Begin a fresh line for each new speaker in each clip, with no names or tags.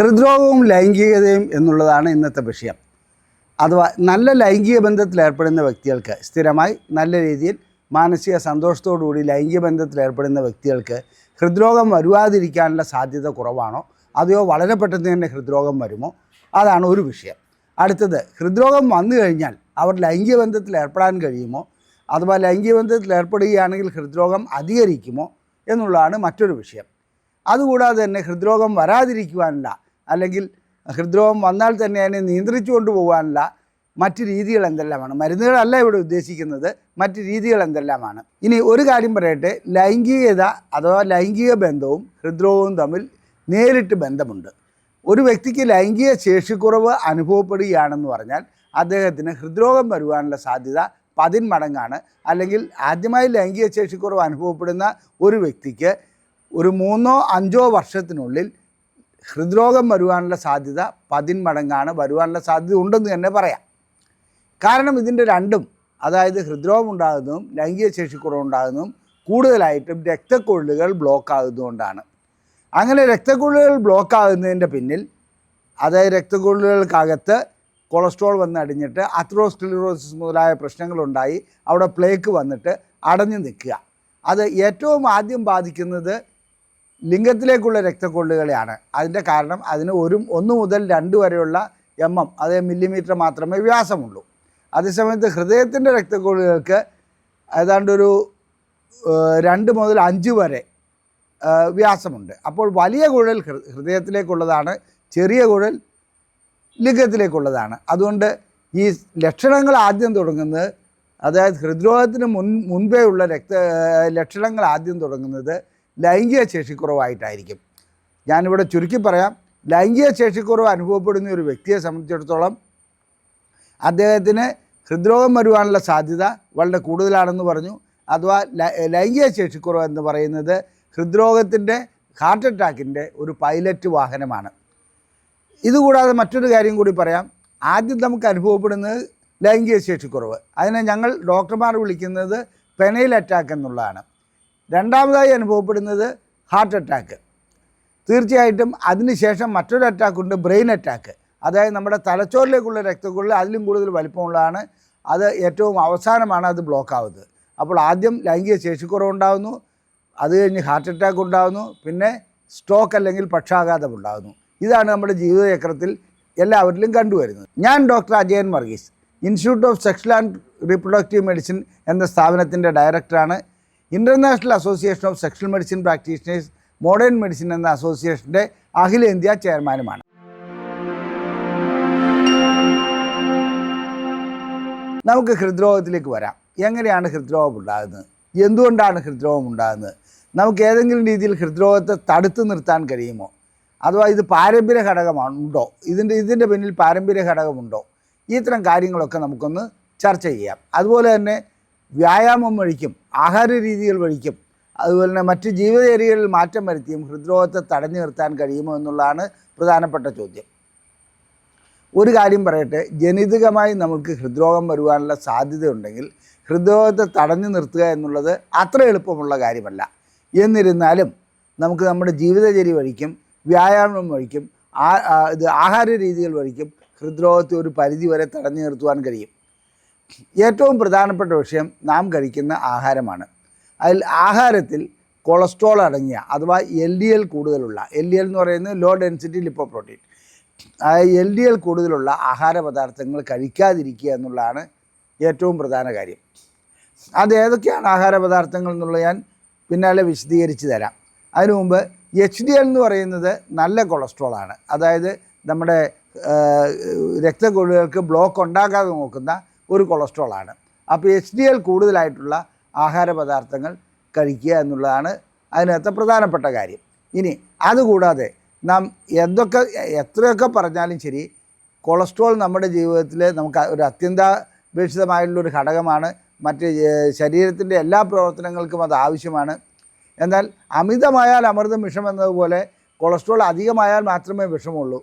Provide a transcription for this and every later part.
ഹൃദ്രോഗവും ലൈംഗികതയും എന്നുള്ളതാണ് ഇന്നത്തെ വിഷയം. അഥവാ നല്ല ലൈംഗിക ബന്ധത്തിൽ ഏർപ്പെടുന്ന വ്യക്തികൾക്ക് സ്ഥിരമായി നല്ല രീതിയിൽ മാനസിക സന്തോഷത്തോടുകൂടി ലൈംഗിക ബന്ധത്തിൽ ഏർപ്പെടുന്ന വ്യക്തികൾക്ക് ഹൃദ്രോഗം വരുവാതിരിക്കാനുള്ള സാധ്യത കുറവാണോ? അതെയോ വളരെ പെട്ടെന്ന് തന്നെ ഹൃദ്രോഗം വരുമോ? അതാണ് ഒരു വിഷയം. അടുത്തത് ഹൃദ്രോഗം വന്നു കഴിഞ്ഞാൽ അവർ ലൈംഗിക ബന്ധത്തിൽ ഏർപ്പെടാൻ കഴിയുമോ? അഥവാ ലൈംഗിക ബന്ധത്തിൽ ഏർപ്പെടുകയാണെങ്കിൽ ഹൃദ്രോഗം അധികരിക്കുമോ? എന്നുള്ളതാണ് മറ്റൊരു വിഷയം. അതുകൂടാതെ തന്നെ ഹൃദ്രോഗം വരാതിരിക്കുവാനുള്ള അല്ലെങ്കിൽ ഹൃദ്രോഗം വന്നാൽ തന്നെ അതിനെ നിയന്ത്രിച്ചു കൊണ്ടുപോകാനുള്ള മറ്റ് രീതികൾ എന്തെല്ലാമാണ്? മരുന്നുകളല്ല ഇവിടെ ഉദ്ദേശിക്കുന്നത്. മറ്റ് രീതികൾ എന്തെല്ലാമാണ്? ഇനി ഒരു കാര്യം പറയട്ടെ. ലൈംഗികത അഥവാ ലൈംഗിക ബന്ധവും ഹൃദ്രോഗവും തമ്മിൽ നേരിട്ട് ബന്ധമുണ്ട്. ഒരു വ്യക്തിക്ക് ലൈംഗിക ശേഷിക്കുറവ് അനുഭവപ്പെടുകയാണെന്ന് പറഞ്ഞാൽ അദ്ദേഹത്തിന് ഹൃദ്രോഗം വരുവാനുള്ള സാധ്യത പതിന്മടങ്ങാണ്. അല്ലെങ്കിൽ ആദ്യമായി ലൈംഗിക ശേഷിക്കുറവ് അനുഭവപ്പെടുന്ന ഒരു വ്യക്തിക്ക് ഒരു മൂന്നോ അഞ്ചോ വർഷത്തിനുള്ളിൽ ഹൃദ്രോഗം വരുവാനുള്ള സാധ്യത പതിന്മടങ്ങാണ് വരുവാനുള്ള സാധ്യത ഉണ്ടെന്ന് തന്നെ പറയാം. കാരണം ഇതിന്റെ രണ്ടും അതായത് ഹൃദ്രോഗം ഉണ്ടാകുന്നതും ലൈംഗിക ശേഷിക്കുറവ് ഉണ്ടാകുന്നതും കൂടുതലായിട്ടും രക്തക്കൊള്ളുകൾ ബ്ലോക്ക് ആകുന്നതുകൊണ്ടാണ് അങ്ങനെ രക്തക്കൊള്ളുകൾ ബ്ലോക്ക് ആകുന്നതിന്റെ പിന്നിൽ അതായത് രക്തക്കൊള്ളുകൾക്കകത്ത് കൊളസ്ട്രോൾ വന്ന് അടിഞ്ഞിട്ട് അത്രോസ്ക്ലിറോസിസ് മുതലായ പ്രശ്നങ്ങളുണ്ടായി. അവിടെ പ്ലേക്ക് വന്നിട്ട് അടഞ്ഞു നിൽക്കുക. അത് ഏറ്റവും ആദ്യം ബാധിക്കുന്നത് ലിംഗത്തിലേക്കുള്ള രക്തക്കൊള്ളുകളെയാണ്. അതിന്റെ കാരണം അതിന് ഒരു ഒന്ന് മുതൽ രണ്ട് വരെയുള്ള എം എം അതായത് മില്ലിമീറ്റർ മാത്രമേ വ്യാസമുള്ളൂ. അതേസമയത്ത് ഹൃദയത്തിന്റെ രക്തക്കൊള്ളുകൾക്ക് ഏതാണ്ട് ഒരു രണ്ട് മുതൽ അഞ്ച് വരെ വ്യാസമുണ്ട്. അപ്പോൾ വലിയ കുഴൽ ഹൃദയത്തിലേക്കുള്ളതാണ് ചെറിയ കുഴൽ ലിംഗത്തിലേക്കുള്ളതാണ്. അതുകൊണ്ട് ഈ ലക്ഷണങ്ങൾ ആദ്യം തുടങ്ങുന്നത് അതായത് ഹൃദ്രോഗത്തിന് മുൻ മുൻപേ ഉള്ള രക്ത ലക്ഷണങ്ങൾ ആദ്യം തുടങ്ങുന്നത് ലൈംഗിക ശേഷിക്കുറവായിട്ടായിരിക്കും ഞാനിവിടെ ചുരുക്കി പറയാം. ലൈംഗിക ശേഷിക്കുറവ് അനുഭവപ്പെടുന്ന ഒരു വ്യക്തിയെ സംബന്ധിച്ചിടത്തോളം അദ്ദേഹത്തിന് ഹൃദ്രോഗം വരുവാനുള്ള സാധ്യത വളരെ കൂടുതലാണെന്ന് പറഞ്ഞു. അഥവാ ലൈംഗിക ശേഷിക്കുറവ് എന്ന് പറയുന്നത് ഹൃദ്രോഗത്തിന്റെ ഹാർട്ട് അറ്റാക്കിന്റെ ഒരു പൈലറ്റ് വാഹനമാണ്. ഇതുകൂടാതെ മറ്റൊരു കാര്യം കൂടി പറയാം. ആദ്യം നമുക്ക് അനുഭവപ്പെടുന്നത് ലൈംഗിക ശേഷിക്കുറവ് അതിനെ ഞങ്ങൾ ഡോക്ടർമാർ വിളിക്കുന്നത് പെനൈൽ അറ്റാക്ക് എന്നുള്ളതാണ്. രണ്ടാമതായി അനുഭവപ്പെടുന്നത് ഹാർട്ട് അറ്റാക്ക് തീർച്ചയായിട്ടും അതിനുശേഷം മറ്റൊരു അറ്റാക്കുണ്ട് ബ്രെയിൻ അറ്റാക്ക് അതായത് നമ്മുടെ തലച്ചോറിലേക്കുള്ള രക്തക്കുള്ളിൽ അതിലും കൂടുതൽ വലിപ്പമുള്ളതാണ്. അത് ഏറ്റവും അവസാനമാണ് അത് ബ്ലോക്ക് ആവുന്നത്. അപ്പോൾ ആദ്യം ലൈംഗിക ശേഷിക്കുറവ് ഉണ്ടാകുന്നു അത് കഴിഞ്ഞ് ഹാർട്ട് അറ്റാക്ക് ഉണ്ടാകുന്നു പിന്നെ സ്ട്രോക്ക് അല്ലെങ്കിൽ പക്ഷാഘാതം ഉണ്ടാകുന്നു ഇതാണ് നമ്മുടെ ജീവിതചക്രത്തിൽ എല്ലാവരിലും കണ്ടുവരുന്നത്. ഞാൻ doctor Ajayan Varghese institute of sexual and reproductive medicine എന്ന സ്ഥാപനത്തിന്റെ ഡയറക്ടറാണ് international association of sexual medicine practitioners modern medicine എന്ന അസോസിയേഷന്റെ അഖിലേന്ത്യാ ചെയർമാനുമാണ്. നമുക്ക് ഹൃദ്രോഗത്തിലേക്ക് വരാം. എങ്ങനെയാണ് ഹൃദ്രോഗം ഉണ്ടാകുന്നത്? എന്തുകൊണ്ടാണ് ഹൃദ്രോഗം ഉണ്ടാകുന്നത്? നമുക്ക് ഏതെങ്കിലും രീതിയിൽ ഹൃദ്രോഗത്തെ തടുത്തു നിർത്താൻ കഴിയുമോ? അഥവാ ഇത് പാരമ്പര്യ ഘടകമാണുണ്ടോ ഇതിന്റെ ഇതിന്റെ പിന്നിൽ പാരമ്പര്യ ഘടകമുണ്ടോ? ഇത്തരം കാര്യങ്ങളൊക്കെ നമുക്കൊന്ന് ചർച്ച ചെയ്യാം. അതുപോലെ തന്നെ വ്യായാമം വഴിക്കും ആഹാര രീതികൾ വഴിക്കും അതുപോലെ തന്നെ മറ്റ് ജീവിതചര്യകളിൽ മാറ്റം വരുത്തിയും ഹൃദ്രോഗത്തെ തടഞ്ഞു നിർത്താൻ കഴിയുമോ എന്നുള്ളതാണ് പ്രധാനപ്പെട്ട ചോദ്യം. ഒരു കാര്യം പറയട്ടെ ജനിതകമായി നമുക്ക് ഹൃദ്രോഗം വരുവാനുള്ള സാധ്യതയുണ്ടെങ്കിൽ ഹൃദ്രോഗത്തെ തടഞ്ഞു നിർത്തുക എന്നുള്ളത് അത്ര എളുപ്പമുള്ള കാര്യമല്ല. എന്നിരുന്നാലും നമുക്ക് നമ്മുടെ ജീവിതചര്യ വഴിക്കും വ്യായാമം വഴിക്കും ആ ഇത് ആഹാര രീതികൾ വഴിക്കും ഹൃദ്രോഗത്തെ ഒരു പരിധി വരെ തടഞ്ഞു നിർത്തുവാൻ കഴിയും. ഏറ്റവും പ്രധാനപ്പെട്ട വിഷയം നാം കഴിക്കുന്ന ആഹാരമാണ്. അതിൽ ആഹാരത്തിൽ കൊളസ്ട്രോൾ അടങ്ങിയ അഥവാ എൽ ഡി എൽ കൂടുതലുള്ള എൽ ഡി എൽ എന്ന് പറയുന്നത് low density lipo lipoprotein L D L കൂടുതലുള്ള ആഹാര പദാർത്ഥങ്ങൾ കഴിക്കാതിരിക്കുക എന്നുള്ളതാണ് ഏറ്റവും പ്രധാന കാര്യം. അത് ഏതൊക്കെയാണ് ആഹാര പദാർത്ഥങ്ങൾ എന്നുള്ളത് ഞാൻ പിന്നാലെ വിശദീകരിച്ച് തരാം. അതിനു മുമ്പ് എച്ച് ഡി എൽ എന്ന് പറയുന്നത് നല്ല കൊളസ്ട്രോൾ ആണ്. അതായത് നമ്മുടെ രക്തക്കൊഴുകൾക്ക് ബ്ലോക്ക് ഉണ്ടാകാതെ നോക്കുന്ന ഒരു കൊളസ്ട്രോളാണ്. അപ്പോൾ എച്ച് ഡി എൽ കൂടുതലായിട്ടുള്ള ആഹാര പദാർത്ഥങ്ങൾ കഴിക്കുക എന്നുള്ളതാണ് അതിനകത്ത് പ്രധാനപ്പെട്ട കാര്യം. ഇനി അതുകൂടാതെ നാം എന്തൊക്കെ എത്രയൊക്കെ പറഞ്ഞാലും ശരി കൊളസ്ട്രോൾ നമ്മുടെ ജീവിതത്തിൽ നമുക്ക് ഒരു അത്യന്താപേക്ഷിതമായിട്ടുള്ളൊരു ഘടകമാണ്. മറ്റ് ശരീരത്തിന്റെ എല്ലാ പ്രവർത്തനങ്ങൾക്കും അത് ആവശ്യമാണ്. എന്നാൽ അമിതമായാൽ അമൃതം വിഷം എന്നതുപോലെ കൊളസ്ട്രോൾ അധികമായാൽ മാത്രമേ വിഷമുള്ളൂ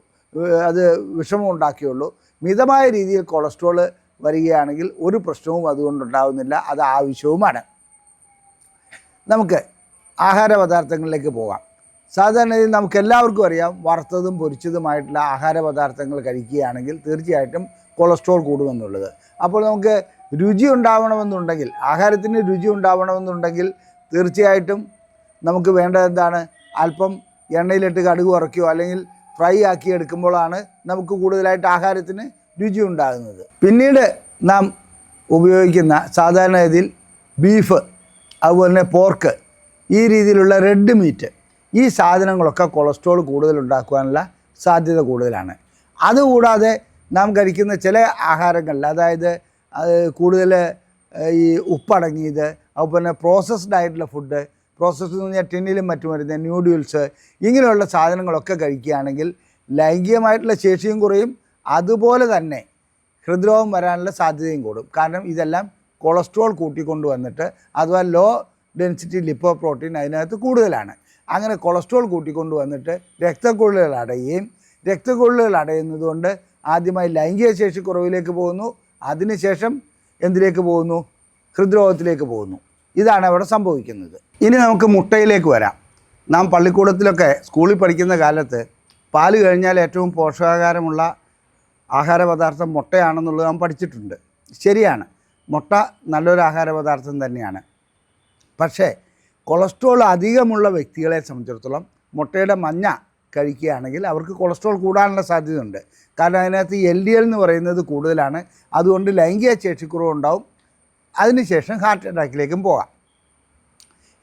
അത് വിഷമം ഉണ്ടാക്കിയുള്ളൂ. മിതമായ രീതിയിൽ കൊളസ്ട്രോൾ വരികയാണെങ്കിൽ ഒരു പ്രശ്നവും അതുകൊണ്ടുണ്ടാവുന്നില്ല അത് ആവശ്യവുമാണ്. നമുക്ക് ആഹാര പദാർത്ഥങ്ങളിലേക്ക് പോകാം. സാധാരണയിൽ നമുക്ക് എല്ലാവർക്കും അറിയാം വറുത്തതും പൊരിച്ചതുമായിട്ടുള്ള ആഹാര പദാർത്ഥങ്ങൾ കഴിക്കുകയാണെങ്കിൽ തീർച്ചയായിട്ടും കൊളസ്ട്രോൾ കൂടുമെന്നുള്ളത്. അപ്പോൾ നമുക്ക് രുചി ഉണ്ടാവണമെന്നുണ്ടെങ്കിൽ ആഹാരത്തിന് രുചി ഉണ്ടാവണമെന്നുണ്ടെങ്കിൽ തീർച്ചയായിട്ടും നമുക്ക് വേണ്ടത് എന്താണ്? അല്പം എണ്ണയിലിട്ട് കടുക് ഉറക്കുകയോ അല്ലെങ്കിൽ ഫ്രൈ ആക്കി എടുക്കുമ്പോഴാണ് നമുക്ക് കൂടുതലായിട്ട് ആഹാരത്തിന് രുചി ഉണ്ടാകുന്നത് പിന്നീട് നാം ഉപയോഗിക്കുന്ന സാധാരണഗതിയിൽ ബീഫ് അതുപോലെ തന്നെ പോർക്ക് ഈ രീതിയിലുള്ള റെഡ് മീറ്റ് ഈ സാധനങ്ങളൊക്കെ കൊളസ്ട്രോൾ കൂടുതൽ ഉണ്ടാക്കുവാനുള്ള സാധ്യത കൂടുതലാണ്. അതുകൂടാതെ നാം കഴിക്കുന്ന ചില ആഹാരങ്ങളിൽ അതായത് അത് കൂടുതൽ ഈ ഉപ്പടങ്ങിയത് അതുപോലെ പ്രോസസ്ഡ് ആയിട്ടുള്ള ഫുഡ് പ്രോസസ്സ് എന്ന് പറഞ്ഞാൽ ടിന്നിലും മറ്റും വരുന്ന ന്യൂഡിൽസ് ഇങ്ങനെയുള്ള സാധനങ്ങളൊക്കെ കഴിക്കുകയാണെങ്കിൽ ലൈംഗികമായിട്ടുള്ള ശേഷിയും കുറയും അതുപോലെ തന്നെ ഹൃദ്രോഗം വരാനുള്ള സാധ്യതയും കൂടും. കാരണം ഇതെല്ലാം കൊളസ്ട്രോൾ കൂട്ടിക്കൊണ്ട് വന്നിട്ട് അഥവാ ലോ ഡെൻസിറ്റി ലിപ്പോ പ്രോട്ടീൻ അതിനകത്ത് കൂടുതലാണ്. അങ്ങനെ കൊളസ്ട്രോൾ കൂട്ടിക്കൊണ്ട് വന്നിട്ട് രക്തക്കൊള്ളുകൾ അടയുകയും രക്തക്കൊള്ളുകൾ അടയുന്നത് കൊണ്ട് ആദ്യമായി ലൈംഗിക ശേഷി കുറവിലേക്ക് പോകുന്നു. അതിനുശേഷം എന്തിലേക്ക് പോകുന്നു? ഹൃദ്രോഗത്തിലേക്ക് പോകുന്നു. ഇതാണ് അവിടെ സംഭവിക്കുന്നത്. ഇനി നമുക്ക് മുട്ടയിലേക്ക് വരാം. നാം പള്ളിക്കൂടത്തിലൊക്കെ സ്കൂളിൽ പഠിക്കുന്ന കാലത്ത് പാൽ കഴിഞ്ഞാൽ ഏറ്റവും പോഷകാഹാരമുള്ള ആഹാര പദാർത്ഥം മുട്ടയാണെന്നുള്ളത് നാം പഠിച്ചിട്ടുണ്ട്. ശരിയാണ്. മുട്ട നല്ലൊരു ആഹാര പദാർത്ഥം തന്നെയാണ്. പക്ഷേ കൊളസ്ട്രോൾ അധികമുള്ള വ്യക്തികളെ സംബന്ധിച്ചിടത്തോളം മുട്ടയുടെ മഞ്ഞ കഴിക്കുകയാണെങ്കിൽ അവർക്ക് കൊളസ്ട്രോൾ കൂടാനുള്ള സാധ്യതയുണ്ട്. കാരണം അതിനകത്ത് എൽ ഡി എൽ എന്ന് പറയുന്നത് കൂടുതലാണ്. അതുകൊണ്ട് ലൈംഗിക ശേഷിക്കുറവ് ഉണ്ടാവും. അതിനുശേഷം ഹാർട്ട് അറ്റാക്കിലേക്കും പോകാം.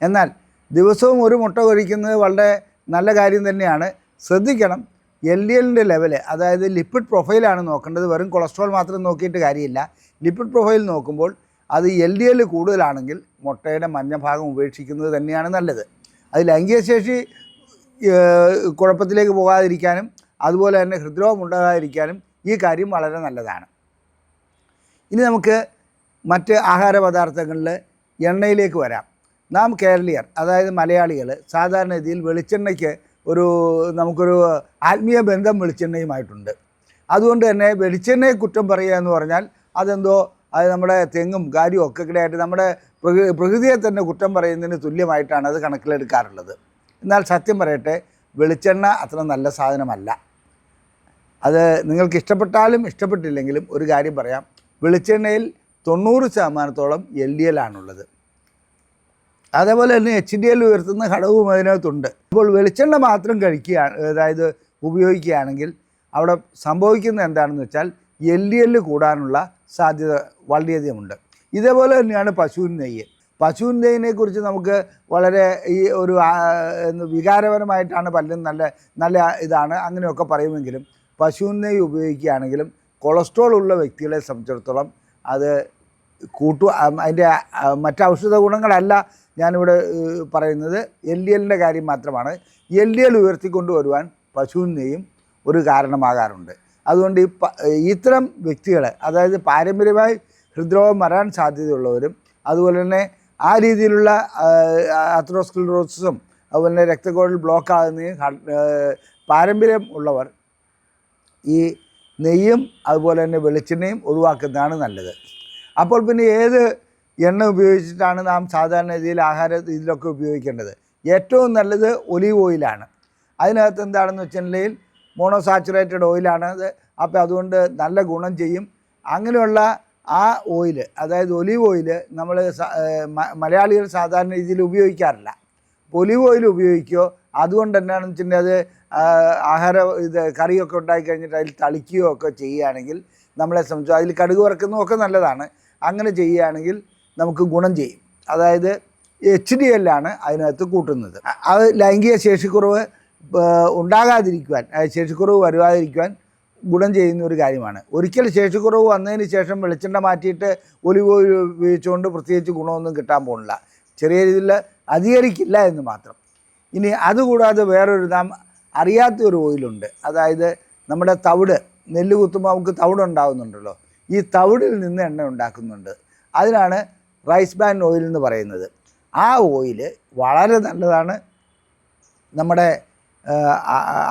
എന്നാൽ ദിവസവും ഒരു മുട്ട കഴിക്കുന്നത് വളരെ നല്ല കാര്യം തന്നെയാണ്. ശ്രദ്ധിക്കണം. എൽ ഡി എല്ലിന്റെ ലെവൽ അതായത് ലിപ്പിഡ് പ്രൊഫൈലാണ് നോക്കേണ്ടത്. വെറും കൊളസ്ട്രോൾ മാത്രം നോക്കിയിട്ട് കാര്യമില്ല. ലിപ്പിഡ് പ്രൊഫൈൽ നോക്കുമ്പോൾ അത് എൽ ഡി എൽ കൂടുതലാണെങ്കിൽ മുട്ടയുടെ മഞ്ഞഭാഗം ഉപേക്ഷിക്കുന്നത് തന്നെയാണ് നല്ലത്. അത് ലൈംഗിക ശേഷി കുഴപ്പത്തിലേക്ക് പോകാതിരിക്കാനും അതുപോലെ തന്നെ ഹൃദ്രോഗം ഉണ്ടാകാതിരിക്കാനും ഈ കാര്യം വളരെ നല്ലതാണ്. ഇനി നമുക്ക് മറ്റ് ആഹാര പദാർത്ഥങ്ങളിൽ എണ്ണയിലേക്ക് വരാം. നാം കേരളീയർ അതായത് മലയാളികൾ സാധാരണ രീതിയിൽ വെളിച്ചെണ്ണയ്ക്ക് ഒരു നമുക്കൊരു ആത്മീയ ബന്ധം വെളിച്ചെണ്ണയുമായിട്ടുണ്ട്. അതുകൊണ്ട് തന്നെ വെളിച്ചെണ്ണയെ കുറ്റം പറയുക എന്ന് പറഞ്ഞാൽ അതെന്തോ അത് നമ്മുടെ തെങ്ങും കാര്യവും ഒക്കെ കിടയായിട്ട് നമ്മുടെ പ്രകൃ പ്രകൃതിയെ തന്നെ കുറ്റം പറയുന്നതിന് തുല്യമായിട്ടാണ് അത് കണക്കിലെടുക്കാറുള്ളത്. എന്നാൽ സത്യം പറയട്ടെ വെളിച്ചെണ്ണ അത്ര നല്ല സാധനമല്ല. അത് നിങ്ങൾക്ക് ഇഷ്ടപ്പെട്ടാലും ഇഷ്ടപ്പെട്ടില്ലെങ്കിലും ഒരു കാര്യം പറയാം. വെളിച്ചെണ്ണയിൽ തൊണ്ണൂറ് ശതമാനത്തോളം എൽ ഡി എൽ ആണുള്ളത്. അതേപോലെ തന്നെ എച്ച് ഡി എൽ ഉയർത്തുന്ന ഘടകവും അതിനകത്തുണ്ട്. ഇപ്പോൾ വെളിച്ചെണ്ണ മാത്രം കഴിക്കുകയാണ് അതായത് ഉപയോഗിക്കുകയാണെങ്കിൽ അവിടെ സംഭവിക്കുന്നത് എന്താണെന്ന് വെച്ചാൽ എൽ ഡി എൽ കൂടാനുള്ള സാധ്യത വളരെയധികമുണ്ട് ഇതേപോലെ തന്നെയാണ് പശുവിൻ നെയ്യ്. പശുവിൻ നെയ്യിനെ കുറിച്ച് നമുക്ക് വളരെ ഈ ഒരു വികാരപരമായിട്ടാണ് പലരും നല്ല നല്ല ഇതാണ്. അങ്ങനെയൊക്കെ പറയുമെങ്കിലും പശുവിൻ നെയ്യ് ഉപയോഗിക്കുകയാണെങ്കിലും കൊളസ്ട്രോൾ ഉള്ള വ്യക്തികളെ സംബന്ധിച്ചിടത്തോളം അത് കൂട്ടു അതിന്റെ ആ, മറ്റ് ഔഷധ ഗുണങ്ങളല്ല ഞാനിവിടെ പറയുന്നത് എൽ ഡി എല്ലിന്റെ കാര്യം മാത്രമാണ്. എൽ ഡി എൽ ഉയർത്തിക്കൊണ്ടുവരുവാൻ പശുവിനെയും ഒരു കാരണമാകാറുണ്ട്. അതുകൊണ്ട് ഈ ഇത്തരം വ്യക്തികളെ അതായത് പാരമ്പര്യമായി ഹൃദ്രോഗം വരാൻ സാധ്യതയുള്ളവരും അതുപോലെ തന്നെ ആ രീതിയിലുള്ള അത്രോസ്ക്ലിറോസിസും അതുപോലെ തന്നെ രക്തക്കോഴിൽ ബ്ലോക്ക് ആകുന്നതും ഹ- പാരമ്പര്യം ഉള്ളവർ ഈ നെയ്യും അതുപോലെ തന്നെ വെളിച്ചെണ്ണയും ഒഴിവാക്കുന്നതാണ് നല്ലത്. അപ്പോൾ പിന്നെ ഏത് എണ്ണ ഉപയോഗിച്ചിട്ടാണ് നാം സാധാരണ രീതിയിൽ ആഹാര ഇതിലൊക്കെ ഉപയോഗിക്കേണ്ടത്. ഏറ്റവും നല്ലത് ഒലീവ് ഓയിലാണ്. അതിനകത്ത് എന്താണെന്ന് വെച്ചിട്ടുണ്ടെങ്കിൽ മോണോസാച്ചുറേറ്റഡ് ഓയിലാണ്. അത് അപ്പോൾ അതുകൊണ്ട് നല്ല ഗുണം ചെയ്യും. അങ്ങനെയുള്ള ആ ഓയിൽ അതായത് ഒലീവ് ഓയിൽ നമ്മൾ മലയാളികൾ സാധാരണ രീതിയിൽ ഉപയോഗിക്കാറില്ല. ഒലീവ് ഓയിൽ ഉപയോഗിക്കുകയോ അതുകൊണ്ട് തന്നെയാണെന്ന് വെച്ചിട്ടുണ്ടെങ്കിൽ അത് ആഹാര ഇത് കറിയൊക്കെ ഉണ്ടാക്കി കഴിഞ്ഞിട്ട് അതിൽ തളിക്കുകയോ ഒക്കെ ചെയ്യുകയാണെങ്കിൽ നമ്മളെ സംബന്ധിച്ചു അതിൽ കടുക് വറക്കുന്നതൊക്കെ നല്ലതാണ്. അങ്ങനെ ചെയ്യുകയാണെങ്കിൽ നമുക്ക് ഗുണം ചെയ്യും. അതായത് എച്ച് ഡി എല്ലാണ് അതിനകത്ത് കൂട്ടുന്നത്. അത് ലൈംഗിക ശേഷിക്കുറവ് ഉണ്ടാകാതിരിക്കുവാൻ ശേഷിക്കുറവ് വരുവാതിരിക്കുവാൻ ഗുണം ചെയ്യുന്ന ഒരു കാര്യമാണ്. ഒരിക്കൽ ശേഷിക്കുറവ് വന്നതിന് ശേഷം വെളിച്ചെണ്ണ മാറ്റിയിട്ട് ഒലിവ് ഉപയോഗിച്ചുകൊണ്ട് പ്രത്യേകിച്ച് ഗുണമൊന്നും കിട്ടാൻ പോകുന്നില്ല. ചെറിയ രീതിയിൽ അധികരിക്കില്ല എന്ന് മാത്രം. ഇനി അതുകൂടാതെ വേറൊരു നാം അറിയാത്ത ഒരു ഓയിലുണ്ട്. അതായത് നമ്മുടെ തവിട് നെല്ല് കുത്തുമ്പോൾ നമുക്ക് തവിട് ഉണ്ടാകുന്നുണ്ടല്ലോ. ഈ തവിടിൽ നിന്ന് എണ്ണ ഉണ്ടാക്കുന്നുണ്ട്. അതിനാണ് റൈസ് ബ്രാൻ ഓയിൽ എന്ന് പറയുന്നത്. ആ ഓയിൽ വളരെ നല്ലതാണ്. നമ്മുടെ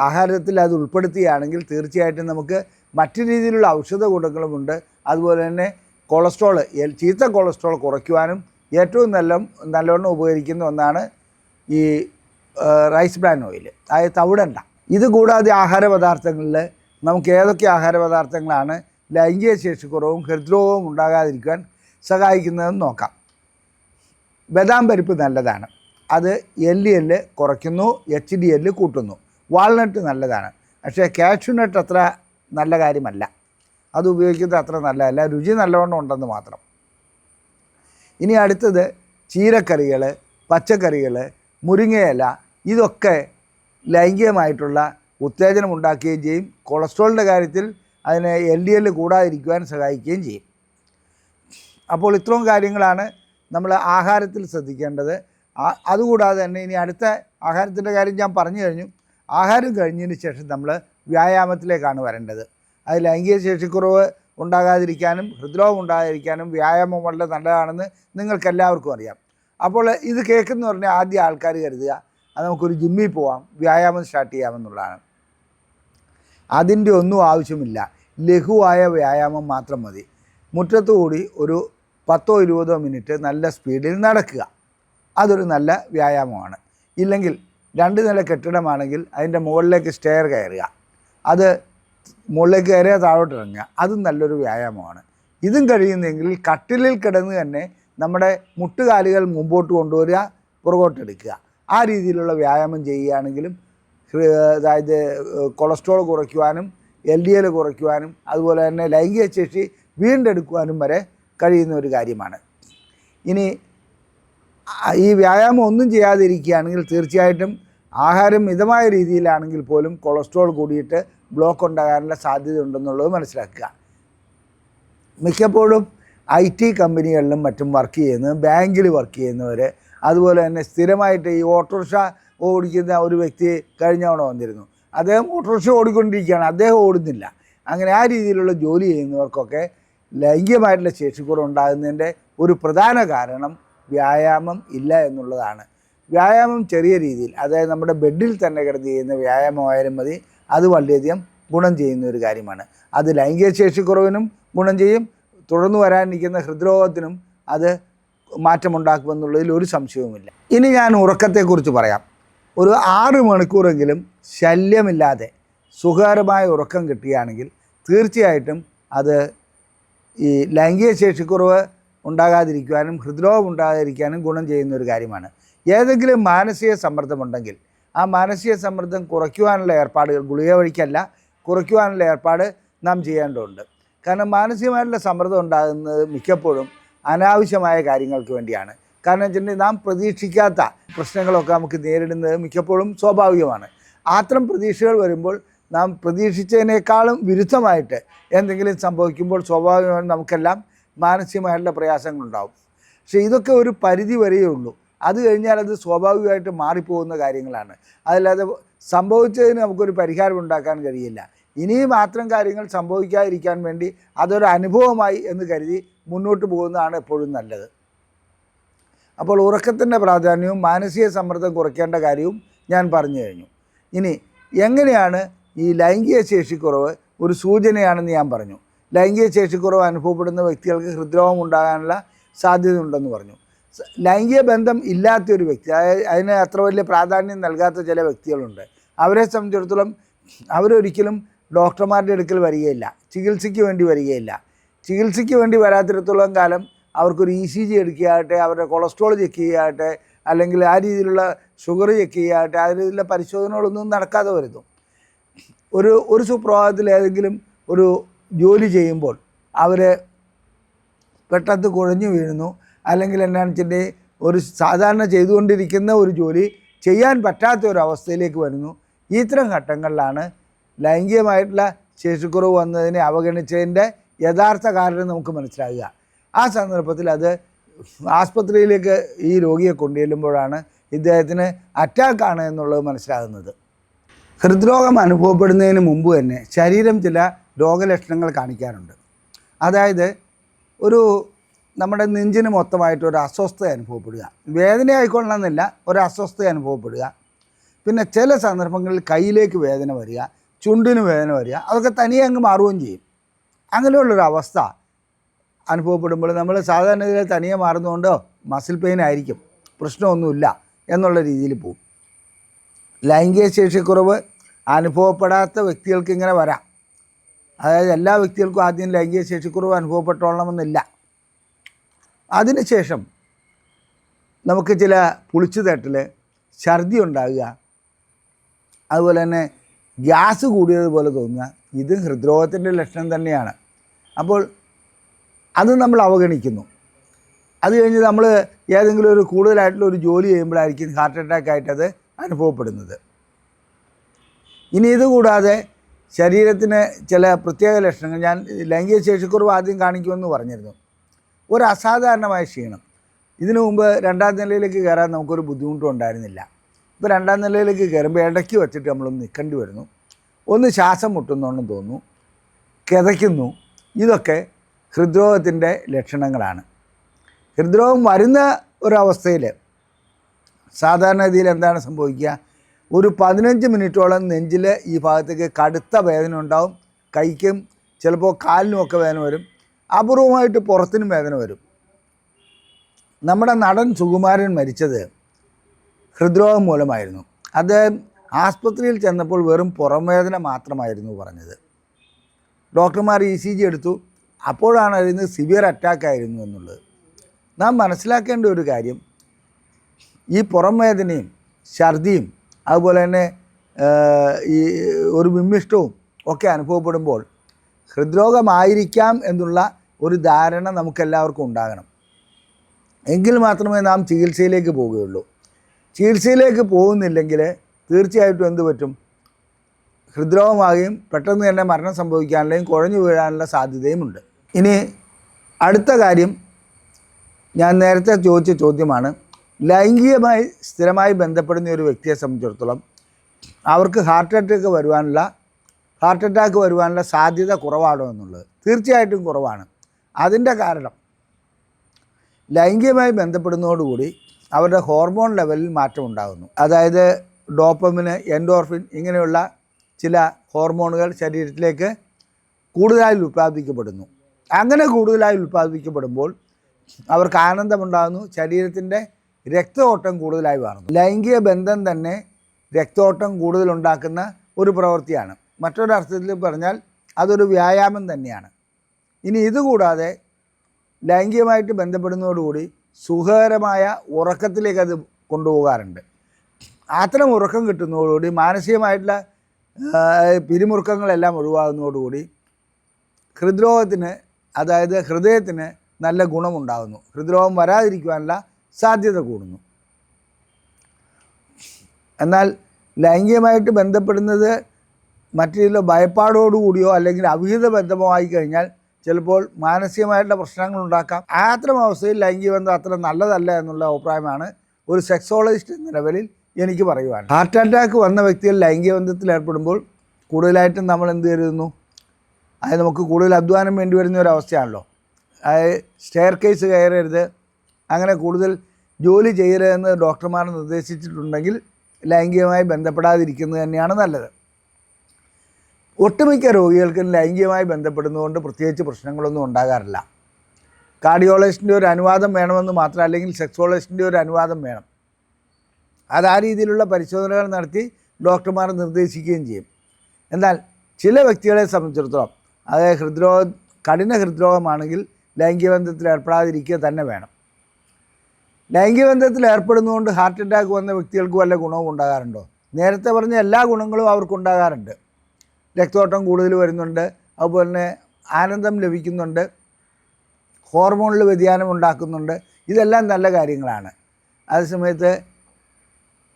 ആഹാരത്തിൽ അത് ഉൾപ്പെടുത്തുകയാണെങ്കിൽ തീർച്ചയായിട്ടും നമുക്ക് മറ്റു രീതിയിലുള്ള ഔഷധ ഗുണങ്ങളുമുണ്ട്. അതുപോലെ തന്നെ കൊളസ്ട്രോൾ ചീത്ത കൊളസ്ട്രോൾ കുറയ്ക്കുവാനും ഏറ്റവും നല്ല നല്ലവണ്ണം ഉപകരിക്കുന്ന ഒന്നാണ് ഈ റൈസ് ബ്രാൻ ഓയിൽ. അതായത് തവിടണ്ട ഇത് കൂടാതെ ആഹാര പദാർത്ഥങ്ങളിൽ നമുക്ക് ഏതൊക്കെ ആഹാര പദാർത്ഥങ്ങളാണ് ലൈംഗിക ശേഷി കുറവും ഹൃദ്രോഗവും ഉണ്ടാകാതിരിക്കാൻ സഹായിക്കുന്നതെന്ന് നോക്കാം. ബദാം പരിപ്പ് നല്ലതാണ്. അത് എൽ ഇ എല്ല് കുറയ്ക്കുന്നു എച്ച് ഡി എല്ല് കൂട്ടുന്നു. വാൾനട്ട് നല്ലതാണ്. പക്ഷേ കാഷ്യൂനട്ട് അത്ര നല്ല കാര്യമല്ല. അത് ഉപയോഗിക്കുന്നത് അത്ര നല്ലതല്ല. രുചി നല്ലവണ്ണം ഉണ്ടെന്ന് മാത്രം. ഇനി അടുത്തത് ചീരക്കറികൾ പച്ചക്കറികൾ മുരിങ്ങയില ഇതൊക്കെ ലൈംഗികമായിട്ടുള്ള ഉത്തേജനം ഉണ്ടാക്കുകയും ചെയ്യും. കൊളസ്ട്രോളിന്റെ കാര്യത്തിൽ അതിനെ എൽ ഡി എൽ കൂടാതിരിക്കുവാൻ സഹായിക്കുകയും ചെയ്യും. അപ്പോൾ ഇത്രയും കാര്യങ്ങളാണ് നമ്മൾ ആഹാരത്തിൽ ശ്രദ്ധിക്കേണ്ടത്. അതുകൂടാതെ തന്നെ ഇനി അടുത്ത ആഹാരത്തിന്റെ കാര്യം ഞാൻ പറഞ്ഞു കഴിഞ്ഞു. ആഹാരം കഴിഞ്ഞതിന് ശേഷം നമ്മൾ വ്യായാമത്തിലേക്കാണ് വരേണ്ടത്. അത് ലൈംഗിക ശേഷിക്കുറവ് ഉണ്ടാകാതിരിക്കാനും ഹൃദ്രോഗം ഉണ്ടാകാതിരിക്കാനും വ്യായാമം വളരെ നല്ലതാണെന്ന് നിങ്ങൾക്കെല്ലാവർക്കും അറിയാം. അപ്പോൾ ഇത് കേൾക്കുന്ന പറഞ്ഞാൽ ആദ്യം ആൾക്കാർ കരുതുക അത് നമുക്കൊരു ജിമ്മിൽ പോവാം വ്യായാമം സ്റ്റാർട്ട് ചെയ്യാമെന്നുള്ളതാണ് അതിന്റെ ഒന്നും ആവശ്യമില്ല. ലഘുവായ വ്യായാമം മാത്രം മതി. മുറ്റത്തുകൂടി ഒരു പത്തോ ഇരുപതോ മിനിറ്റ് നല്ല സ്പീഡിൽ നടക്കുക. അതൊരു നല്ല വ്യായാമമാണ്. ഇല്ലെങ്കിൽ രണ്ട് നില കെട്ടിടമാണെങ്കിൽ അതിന്റെ മുകളിലേക്ക് സ്റ്റെയർ കയറുക. അത് മുകളിലേക്ക് കയറിയാൽ താഴോട്ട് ഇറങ്ങുക. അതും നല്ലൊരു വ്യായാമമാണ്. ഇതും കഴിയുന്നെങ്കിൽ കട്ടിലിൽ കിടന്ന് തന്നെ നമ്മുടെ മുട്ടുകാലുകൾ മുമ്പോട്ട് കൊണ്ടുവരിക പുറകോട്ടെടുക്കുക ആ രീതിയിലുള്ള വ്യായാമം ചെയ്യുകയാണെങ്കിലും അതായത് കൊളസ്ട്രോൾ കുറയ്ക്കുവാനും എൽ ഡി എൽ കുറയ്ക്കുവാനും അതുപോലെ തന്നെ ലൈംഗിക ശേഷി വീണ്ടെടുക്കുവാനും വരെ കഴിയുന്ന ഒരു കാര്യമാണ്. ഇനി ഈ വ്യായാമം ഒന്നും ചെയ്യാതിരിക്കുകയാണെങ്കിൽ തീർച്ചയായിട്ടും ആഹാരം മിതമായ രീതിയിലാണെങ്കിൽ പോലും കൊളസ്ട്രോൾ കൂടിയിട്ട് ബ്ലോക്ക് ഉണ്ടാകാനുള്ള സാധ്യത ഉണ്ടെന്നുള്ളത് മനസ്സിലാക്കുക. മിക്കപ്പോഴും ഐ ടി കമ്പനികളിലും മറ്റും വർക്ക് ചെയ്യുന്നത് ബാങ്കിൽ വർക്ക് ചെയ്യുന്നവർ അതുപോലെ തന്നെ സ്ഥിരമായിട്ട് ഈ ഓട്ടോറിക്ഷ ഓടിക്കുന്ന ഒരു വ്യക്തി കഴിഞ്ഞ തവണ വന്നിരുന്നു. അദ്ദേഹം ഓട്ടോറിക്ഷ ഓടിക്കൊണ്ടിരിക്കുകയാണ് അദ്ദേഹം ഓടുന്നില്ല. അങ്ങനെ ആ രീതിയിലുള്ള ജോലി ചെയ്യുന്നവർക്കൊക്കെ ലൈംഗികമായിട്ടുള്ള ശേഷിക്കുറവ് ഉണ്ടാകുന്നതിന്റെ ഒരു പ്രധാന കാരണം വ്യായാമം ഇല്ല എന്നുള്ളതാണ്. വ്യായാമം ചെറിയ രീതിയിൽ അതായത് നമ്മുടെ ബെഡിൽ തന്നെ കിടന്ന് ചെയ്യുന്ന വ്യായാമമായാലും മതി അത് വളരെയധികം ഗുണം ചെയ്യുന്ന ഒരു കാര്യമാണ്. അത് ലൈംഗിക ശേഷിക്കുറവിനും ഗുണം ചെയ്യും തുടർന്ന് വരാനിരിക്കുന്ന ഹൃദ്രോഗത്തിനും അത് മാറ്റമുണ്ടാക്കുമെന്നുള്ളതിൽ ഒരു സംശയവുമില്ല. ഇനി ഞാൻ ഉറക്കത്തെക്കുറിച്ച് പറയാം. ഒരു ആറ് മണിക്കൂറെങ്കിലും ശല്യമില്ലാതെ സുഖകരമായ ഉറക്കം കിട്ടുകയാണെങ്കിൽ തീർച്ചയായിട്ടും അത് ഈ ലൈംഗിക ശേഷിക്കുറവ് ഉണ്ടാകാതിരിക്കുവാനും ഹൃദ്രോഗം ഉണ്ടാകാതിരിക്കാനും ഗുണം ചെയ്യുന്ന ഒരു കാര്യമാണ്. ഏതെങ്കിലും മാനസിക സമ്മർദ്ദമുണ്ടെങ്കിൽ ആ മാനസിക സമ്മർദ്ദം കുറയ്ക്കുവാനുള്ള ഏർപ്പാടുകൾ ഗുളിക വഴിക്കല്ല കുറയ്ക്കുവാനുള്ള ഏർപ്പാട് നാം ചെയ്യേണ്ടതുണ്ട്. കാരണം മാനസികമായിട്ടുള്ള സമ്മർദ്ദം ഉണ്ടാകുന്നത് മിക്കപ്പോഴും അനാവശ്യമായ കാര്യങ്ങൾക്ക് വേണ്ടിയാണ്. കാരണം വെച്ചിട്ടുണ്ടെങ്കിൽ നാം പ്രതീക്ഷിക്കാത്ത പ്രശ്നങ്ങളൊക്കെ നമുക്ക് നേരിടുന്നത് മിക്കപ്പോഴും സ്വാഭാവികമാണ്. അത്തരം പ്രതീക്ഷകൾ വരുമ്പോൾ നാം പ്രതീക്ഷിച്ചതിനേക്കാളും വിരുദ്ധമായിട്ട് എന്തെങ്കിലും സംഭവിക്കുമ്പോൾ സ്വാഭാവികമായും നമുക്കെല്ലാം മാനസികമായിട്ടുള്ള പ്രയാസങ്ങളുണ്ടാവും. പക്ഷേ ഇതൊക്കെ ഒരു പരിധി വരെയേ ഉള്ളൂ. അത് കഴിഞ്ഞാൽ അത് സ്വാഭാവികമായിട്ട് മാറിപ്പോകുന്ന കാര്യങ്ങളാണ്. അതല്ലാതെ സംഭവിച്ചതിന് നമുക്കൊരു പരിഹാരം ഉണ്ടാക്കാൻ കഴിയില്ല. ഇനിയും മാത്രം കാര്യങ്ങൾ സംഭവിക്കാതിരിക്കാൻ വേണ്ടി അതൊരു അനുഭവമായി എന്ന് കരുതി മുന്നോട്ട് പോകുന്നതാണ് എപ്പോഴും നല്ലത്. അപ്പോൾ ഉറക്കത്തിന്റെ പ്രാധാന്യവും മാനസിക സമ്മർദ്ദം കുറയ്ക്കേണ്ട കാര്യവും ഞാൻ പറഞ്ഞു കഴിഞ്ഞു. ഇനി എങ്ങനെയാണ് ഈ ലൈംഗിക ശേഷിക്കുറവ് ഒരു സൂചനയാണെന്ന് ഞാൻ പറഞ്ഞു. ലൈംഗിക ശേഷിക്കുറവ് അനുഭവപ്പെടുന്ന വ്യക്തികൾക്ക് ഹൃദ്രോഗം ഉണ്ടാകാനുള്ള സാധ്യതയുണ്ടെന്ന് പറഞ്ഞു. ലൈംഗിക ബന്ധം ഇല്ലാത്ത ഒരു വ്യക്തി അതായത് അതിന് അത്ര വലിയ പ്രാധാന്യം നൽകാത്ത ചില വ്യക്തികളുണ്ട്. അവരെ സംബന്ധിച്ചിടത്തോളം അവരൊരിക്കലും ഡോക്ടർമാരുടെ അടുക്കൽ വരികയില്ല ചികിത്സയ്ക്ക് വേണ്ടി വരികയില്ല. ചികിത്സയ്ക്ക് വേണ്ടി വരാത്തിടത്തോളം കാലം അവർക്കൊരു ഇ സി ജി എടുക്കുകയാകട്ടെ അവരുടെ കൊളസ്ട്രോൾ ചെക്ക് ചെയ്യുകയാകട്ടെ അല്ലെങ്കിൽ ആ രീതിയിലുള്ള ഷുഗർ ചെക്ക് ചെയ്യുകയാകട്ടെ ആ രീതിയിലുള്ള പരിശോധനകളൊന്നും നടക്കാതെ വരുന്നു. ഒരു ഒരു സുപ്രഭാതത്തിൽ ഏതെങ്കിലും ഒരു ജോലി ചെയ്യുമ്പോൾ അവർ പെട്ടെന്ന് കുഴഞ്ഞു വീഴുന്നു. അല്ലെങ്കിൽ എന്നാന്ന് വെച്ചിട്ടുണ്ടെങ്കിൽ ഒരു സാധാരണ ചെയ്തുകൊണ്ടിരിക്കുന്ന ഒരു ജോലി ചെയ്യാൻ പറ്റാത്ത ഒരു അവസ്ഥയിലേക്ക് വരുന്നു. ഇത്തരം ഘട്ടങ്ങളിലാണ് ലൈംഗികമായിട്ടുള്ള ശേഷിക്കുറവ് വന്നതിനെ അവഗണിച്ചതിന്റെ യഥാർത്ഥ കാരണം നമുക്ക് മനസ്സിലാകുക ആ സന്ദർഭത്തിൽ അത് ആസ്പത്രിയിലേക്ക് ഈ രോഗിയെ കൊണ്ടുചെല്ലുമ്പോഴാണ് ഇദ്ദേഹത്തിന് അറ്റാക്കാണ് എന്നുള്ളത് മനസ്സിലാകുന്നത്. ഹൃദ്രോഗം അനുഭവപ്പെടുന്നതിന് മുമ്പ് തന്നെ ശരീരം ചില രോഗലക്ഷണങ്ങൾ കാണിക്കാറുണ്ട്. അതായത് ഒരു നമ്മുടെ നെഞ്ചിന് മൊത്തമായിട്ട് ഒരു അസ്വസ്ഥത അനുഭവപ്പെടുക. വേദന ആയിക്കൊള്ളണമെന്നില്ല ഒരു അസ്വസ്ഥത അനുഭവപ്പെടുക. പിന്നെ ചില സന്ദർഭങ്ങളിൽ കയ്യിലേക്ക് വേദന വരിക ചുണ്ടിന് വേദന വരിക അതൊക്കെ തനിയെ അങ്ങ് മാറുകയും ചെയ്യും. അങ്ങനെയുള്ളൊരു അവസ്ഥ അനുഭവപ്പെടുമ്പോൾ നമ്മൾ സാധാരണ തനിയെ മാറുന്നതുകൊണ്ടോ മസിൽ പെയിൻ ആയിരിക്കും പ്രശ്നമൊന്നുമില്ല എന്നുള്ള രീതിയിൽ പോകും. ലൈംഗിക ശേഷിക്കുറവ് അനുഭവപ്പെടാത്ത വ്യക്തികൾക്ക് ഇങ്ങനെ വരാം. അതായത് എല്ലാ വ്യക്തികൾക്കും ആദ്യം ലൈംഗിക ശേഷിക്കുറവ് അനുഭവപ്പെട്ടോളണമെന്നില്ല അതിനുശേഷം നമുക്ക് ചില പുളിച്ചു തേട്ടൽ ഛർദി ഉണ്ടാകുക അതുപോലെ തന്നെ ഗ്യാസ് കൂടിയതുപോലെ തോന്നുക ഇത് ഹൃദ്രോഗത്തിന്റെ ലക്ഷണം തന്നെയാണ്. അപ്പോൾ അത് നമ്മൾ അവഗണിക്കുന്നു. അത് കഴിഞ്ഞ് നമ്മൾ ഏതെങ്കിലും ഒരു കൂടുതലായിട്ടുള്ള ഒരു ജോലി ചെയ്യുമ്പോഴായിരിക്കും ഹാർട്ട് അറ്റാക്ക് ആയിട്ടത് അനുഭവപ്പെടുന്നത്. ഇനി ഇതുകൂടാതെ ശരീരത്തിന് ചില പ്രത്യേക ലക്ഷണങ്ങൾ ഞാൻ ലൈംഗിക ശേഷിക്കുറവ് ആദ്യം കാണിക്കുമെന്ന് പറഞ്ഞിരുന്നു. ഒരു അസാധാരണമായ ക്ഷീണം. ഇതിനു മുമ്പ് രണ്ടാം നിലയിലേക്ക് കയറാൻ നമുക്കൊരു ബുദ്ധിമുട്ടും ഉണ്ടായിരുന്നില്ല. ഇപ്പോൾ രണ്ടാം നിലയിലേക്ക് കയറുമ്പോൾ ഇടയ്ക്ക് വെച്ചിട്ട് നമ്മളൊന്ന് നിൽക്കേണ്ടി വരുന്നു. ഒന്ന് ശ്വാസം മുട്ടുന്നുണ്ടെന്ന് തോന്നുന്നു. കിതയ്ക്കുന്നു. ഇതൊക്കെ ഹൃദ്രോഗത്തിന്റെ ലക്ഷണങ്ങളാണ്. ഹൃദ്രോഗം വരുന്ന ഒരവസ്ഥയിൽ സാധാരണഗതിയിൽ എന്താണ് സംഭവിക്കുക? ഒരു പതിനഞ്ച് മിനിറ്റോളം നെഞ്ചിൽ ഈ ഭാഗത്തേക്ക് കടുത്ത വേദന ഉണ്ടാവും. കൈക്കും ചിലപ്പോൾ കാലിനുമൊക്കെ വേദന വരും. അപൂർവമായിട്ട് പുറത്തിനും വേദന വരും. നമ്മുടെ നടൻ സുകുമാരൻ മരിച്ചത് ഹൃദ്രോഗം മൂലമായിരുന്നു. അദ്ദേഹം ആസ്പത്രിയിൽ ചെന്നപ്പോൾ വെറും പുറം വേദന മാത്രമായിരുന്നു പറഞ്ഞത്. ഡോക്ടർമാർ ഇ സി ജി എടുത്തു. അപ്പോഴാണ് അറിയുന്നത് സിവിയർ അറ്റാക്ക് ആയിരുന്നു എന്നുള്ളത്. നാം മനസ്സിലാക്കേണ്ട ഒരു കാര്യം ഈ പുറം വേദനയും ഛർദിയും അതുപോലെ തന്നെ ഈ ഒരു വിമ്മിഷ്ടവും ഒക്കെ അനുഭവപ്പെടുമ്പോൾ ഹൃദ്രോഗമായിരിക്കാം എന്നുള്ള ഒരു ധാരണ നമുക്കെല്ലാവർക്കും ഉണ്ടാകണം. എങ്കിൽ മാത്രമേ നാം ചികിത്സയിലേക്ക് പോവുകയുള്ളൂ ചികിത്സയിലേക്ക് പോകുന്നില്ലെങ്കിൽ തീർച്ചയായിട്ടും എന്ത് പറ്റും? ഹൃദ്രോഗമാകുകയും പെട്ടെന്ന് തന്നെ മരണം സംഭവിക്കാനുള്ളതും കുഴഞ്ഞു വീഴാനുള്ള സാധ്യതയുമുണ്ട് ഇനി അടുത്ത കാര്യം ഞാൻ നേരത്തെ ചോദിച്ച ചോദ്യമാണ്. ലൈംഗികമായി സ്ഥിരമായി ബന്ധപ്പെടുന്ന ഒരു വ്യക്തിയെ സംബന്ധിച്ചിടത്തോളം അവർക്ക് ഹാർട്ട് അറ്റാക്ക് വരുവാനുള്ള ഹാർട്ട് അറ്റാക്ക് വരുവാനുള്ള സാധ്യത കുറവാണോ എന്നുള്ളത് തീർച്ചയായിട്ടും കുറവാണ്. അതിന്റെ കാരണം ലൈംഗികമായി ബന്ധപ്പെടുന്നതോടുകൂടി അവരുടെ ഹോർമോൺ ലെവലിൽ മാറ്റം ഉണ്ടാകുന്നു. അതായത് ഡോപ്പമിന് എൻഡോർഫിൻ ഇങ്ങനെയുള്ള ചില ഹോർമോണുകൾ ശരീരത്തിലേക്ക് കൂടുതലായി ഉൽപ്പാദിപ്പിക്കപ്പെടുന്നു. അങ്ങനെ കൂടുതലായി ഉൽപ്പാദിപ്പിക്കപ്പെടുമ്പോൾ അവർക്ക് ആനന്ദമുണ്ടാകുന്നു. ശരീരത്തിന്റെ രക്തഓട്ടം കൂടുതലായി മാറുന്നു. ലൈംഗിക ബന്ധം തന്നെ രക്തോട്ടം കൂടുതലുണ്ടാക്കുന്ന ഒരു പ്രവൃത്തിയാണ്. മറ്റൊരർത്ഥത്തിൽ പറഞ്ഞാൽ അതൊരു വ്യായാമം തന്നെയാണ്. ഇനി ഇതുകൂടാതെ ലൈംഗികമായിട്ട് ബന്ധപ്പെടുന്നതോടുകൂടി സുഖകരമായ ഉറക്കത്തിലേക്ക് അത് കൊണ്ടുപോകാറുണ്ട്. അത്തരം ഉറക്കം കിട്ടുന്നതോടുകൂടി മാനസികമായിട്ടുള്ള പിരിമുറുക്കങ്ങളെല്ലാം ഒഴിവാകുന്നതോടുകൂടി ഹൃദ്രോഗത്തിന് അതായത് ഹൃദയത്തിന് നല്ല ഗുണമുണ്ടാകുന്നു. ഹൃദ്രോഗം വരാതിരിക്കുവാനുള്ള സാധ്യത കൂടുന്നു. എന്നാൽ ലൈംഗികമായിട്ട് ബന്ധപ്പെടുന്നത് മറ്റു ഭയപ്പാടോടുകൂടിയോ അല്ലെങ്കിൽ അവിഹിത ബന്ധമോ ആയിക്കഴിഞ്ഞാൽ ചിലപ്പോൾ മാനസികമായിട്ടുള്ള പ്രശ്നങ്ങൾ ഉണ്ടാക്കാം. അത്തരം അവസ്ഥയിൽ ലൈംഗിക ബന്ധം അത്ര നല്ലതല്ല എന്നുള്ള അഭിപ്രായമാണ് ഒരു സെക്സോളജിസ്റ്റ് എന്ന നിലവിൽ എനിക്ക് പറയുവാൻ. ഹാർട്ട് അറ്റാക്ക് വന്ന വ്യക്തികൾ ലൈംഗിക ബന്ധത്തിൽ ഏർപ്പെടുമ്പോൾ കൂടുതലായിട്ടും നമ്മൾ എന്ത് കരുതുന്നു? അത് നമുക്ക് കൂടുതൽ അധ്വാനം വേണ്ടി വരുന്ന ഒരു അവസ്ഥയാണല്ലോ. അതായത് സ്റ്റെയർ കേസ് കയറരുത്. അങ്ങനെ കൂടുതൽ ജോലി ചെയ്യരുതെന്ന് ഡോക്ടർമാർ നിർദ്ദേശിച്ചിട്ടുണ്ടെങ്കിൽ ലൈംഗികമായി ബന്ധപ്പെടാതിരിക്കുന്നത് തന്നെയാണ് നല്ലത്. ഒട്ടുമിക്ക രോഗികൾക്കും ലൈംഗികമായി ബന്ധപ്പെടുന്നതുകൊണ്ട് പ്രത്യേകിച്ച് പ്രശ്നങ്ങളൊന്നും ഉണ്ടാകാറില്ല. കാർഡിയോളജിസ്റ്റിന്റെ ഒരു അനുവാദം വേണമെന്ന് മാത്രം അല്ലെങ്കിൽ സെക്സോളജിസ്റ്റിന്റെ ഒരു അനുവാദം വേണം. അത് ആ രീതിയിലുള്ള പരിശോധനകൾ നടത്തി ഡോക്ടർമാർ നിർദ്ദേശിക്കുകയും ചെയ്യും. എന്നാൽ ചില വ്യക്തികളെ സംബന്ധിച്ചിടത്തോളം അതായത് ഹൃദ്രോഗ കഠിന ഹൃദ്രോഗമാണെങ്കിൽ ലൈംഗിക ബന്ധത്തിൽ ഏർപ്പെടാതിരിക്കുക തന്നെ വേണം. ലൈംഗിക ബന്ധത്തിൽ ഏർപ്പെടുന്നതുകൊണ്ട് ഹാർട്ട് അറ്റാക്ക് വന്ന വ്യക്തികൾക്ക് വല്ല ഗുണവും ഉണ്ടാകാറുണ്ടോ? നേരത്തെ പറഞ്ഞ എല്ലാ ഗുണങ്ങളും അവർക്കുണ്ടാകാറുണ്ട് രക്തോട്ടം കൂടുതൽ വരുന്നുണ്ട്. അതുപോലെ തന്നെ ആനന്ദം ലഭിക്കുന്നുണ്ട്. ഹോർമോണിൽ വ്യതിയാനം ഉണ്ടാക്കുന്നുണ്ട്. ഇതെല്ലാം നല്ല കാര്യങ്ങളാണ്. അതേസമയത്ത്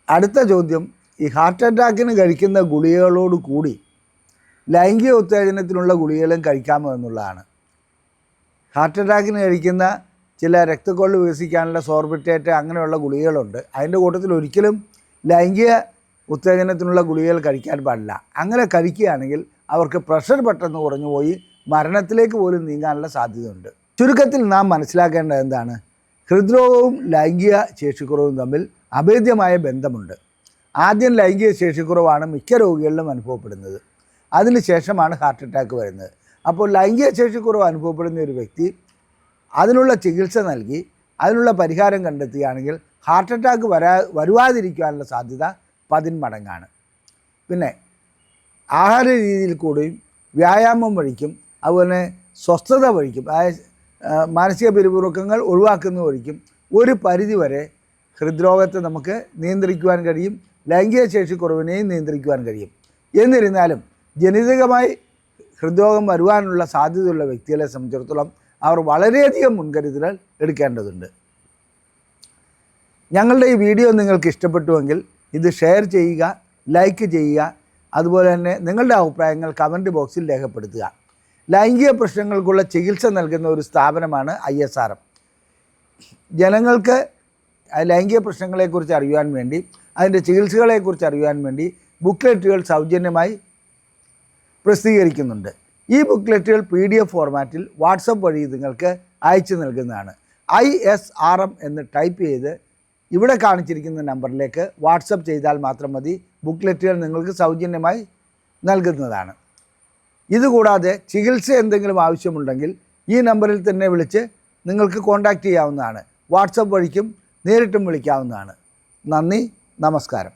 അടുത്ത ചോദ്യം ഈ ഹാർട്ട് അറ്റാക്കിന് കഴിക്കുന്ന ഗുളികകളോട് കൂടി ലൈംഗിക ഉത്തേജനത്തിനുള്ള ഗുളികകളും കഴിക്കാമോ എന്നുള്ളതാണ്. ഹാർട്ട് അറ്റാക്കിന് കഴിക്കുന്ന ചില രക്തക്കൊള്ളു വികസിക്കാനുള്ള സോർബിറ്റേറ്റ് അങ്ങനെയുള്ള ഗുളികകളുണ്ട്. അതിന്റെ കൂട്ടത്തിൽ ഒരിക്കലും ലൈംഗിക ഉത്തേജനത്തിനുള്ള ഗുളികകൾ കഴിക്കാൻ പാടില്ല. അങ്ങനെ കഴിക്കുകയാണെങ്കിൽ അവർക്ക് പ്രഷർ പെട്ടെന്ന് കുറഞ്ഞു പോയി മരണത്തിലേക്ക് പോലും നീങ്ങാനുള്ള സാധ്യതയുണ്ട്. ചുരുക്കത്തിൽ നാം മനസ്സിലാക്കേണ്ടത് എന്താണ്? ഹൃദ്രോഗവും ലൈംഗിക ശേഷിക്കുറവും തമ്മിൽ അഭേദ്യമായ ബന്ധമുണ്ട്. ആദ്യം ലൈംഗിക ശേഷിക്കുറവാണ് മിക്ക രോഗികളിലും അനുഭവപ്പെടുന്നത്. അതിനുശേഷമാണ് ഹാർട്ട് അറ്റാക്ക് വരുന്നത്. അപ്പോൾ ലൈംഗിക ശേഷിക്കുറവ് അനുഭവപ്പെടുന്ന ഒരു വ്യക്തി അതിനുള്ള ചികിത്സ നൽകി അതിനുള്ള പരിഹാരം കണ്ടെത്തുകയാണെങ്കിൽ ഹാർട്ട് അറ്റാക്ക് വരാ വരുവാതിരിക്കാനുള്ള സാധ്യത പതിന്മടങ്ങാണ്. പിന്നെ ആഹാര രീതിയിൽ കൂടിയും വ്യായാമം വഴിക്കും അതുപോലെ സ്വസ്ഥത വഴിക്കും അതായത് മാനസിക പിരിമുറുക്കങ്ങൾ ഒഴിവാക്കുന്ന വഴിക്കും ഒരു പരിധിവരെ ഹൃദ്രോഗത്തെ നമുക്ക് നിയന്ത്രിക്കുവാൻ കഴിയും ലൈംഗിക ശേഷി കുറവിനെയും നിയന്ത്രിക്കുവാൻ കഴിയും. എന്നിരുന്നാലും ജനിതകമായി ഹൃദ്രോഗം വരുവാനുള്ള സാധ്യതയുള്ള വ്യക്തികളെ സംബന്ധിച്ചിടത്തോളം അവർ വളരെയധികം മുൻകരുതലുകൾ എടുക്കേണ്ടതുണ്ട്. ഞങ്ങളുടെ ഈ വീഡിയോ നിങ്ങൾക്ക് ഇഷ്ടപ്പെട്ടുവെങ്കിൽ ഇത് ഷെയർ ചെയ്യുക ലൈക്ക് ചെയ്യുക അതുപോലെ തന്നെ നിങ്ങളുടെ അഭിപ്രായങ്ങൾ കമന്റ് ബോക്സിൽ രേഖപ്പെടുത്തുക. ലൈംഗിക പ്രശ്നങ്ങൾക്കുള്ള ചികിത്സ നൽകുന്ന ഒരു സ്ഥാപനമാണ് ഐ എസ് ആർ എം. ജനങ്ങൾക്ക് ലൈംഗിക പ്രശ്നങ്ങളെക്കുറിച്ച് അറിയുവാൻ വേണ്ടി അതിന്റെ ചികിത്സകളെക്കുറിച്ച് അറിയുവാൻ വേണ്ടി ബുക്ക്ലെറ്റുകൾ സൗജന്യമായി പ്രസിദ്ധീകരിക്കുന്നുണ്ട്. ഈ ബുക്ക്ലെറ്റുകൾ പി ഡി എഫ് ഫോർമാറ്റിൽ വാട്സപ്പ് വഴി നിങ്ങൾക്ക് അയച്ചു നൽകുന്നതാണ്. ഐ എസ് ആർ എം എന്ന് ടൈപ്പ് ചെയ്ത് ഇവിടെ കാണിച്ചിരിക്കുന്ന നമ്പറിലേക്ക് വാട്സപ്പ് ചെയ്താൽ മാത്രം മതി ബുക്ക്ലെറ്റുകൾ നിങ്ങൾക്ക് സൗജന്യമായി നൽകുന്നതാണ്. ഇതുകൂടാതെ ചികിത്സ എന്തെങ്കിലും ആവശ്യമുണ്ടെങ്കിൽ ഈ നമ്പറിൽ തന്നെ വിളിച്ച് നിങ്ങൾക്ക് കോൺടാക്റ്റ് ചെയ്യാവുന്നതാണ്. വാട്സപ്പ് വഴിക്കും നേരിട്ടും വിളിക്കാവുന്നതാണ്. നന്ദി നമസ്കാരം.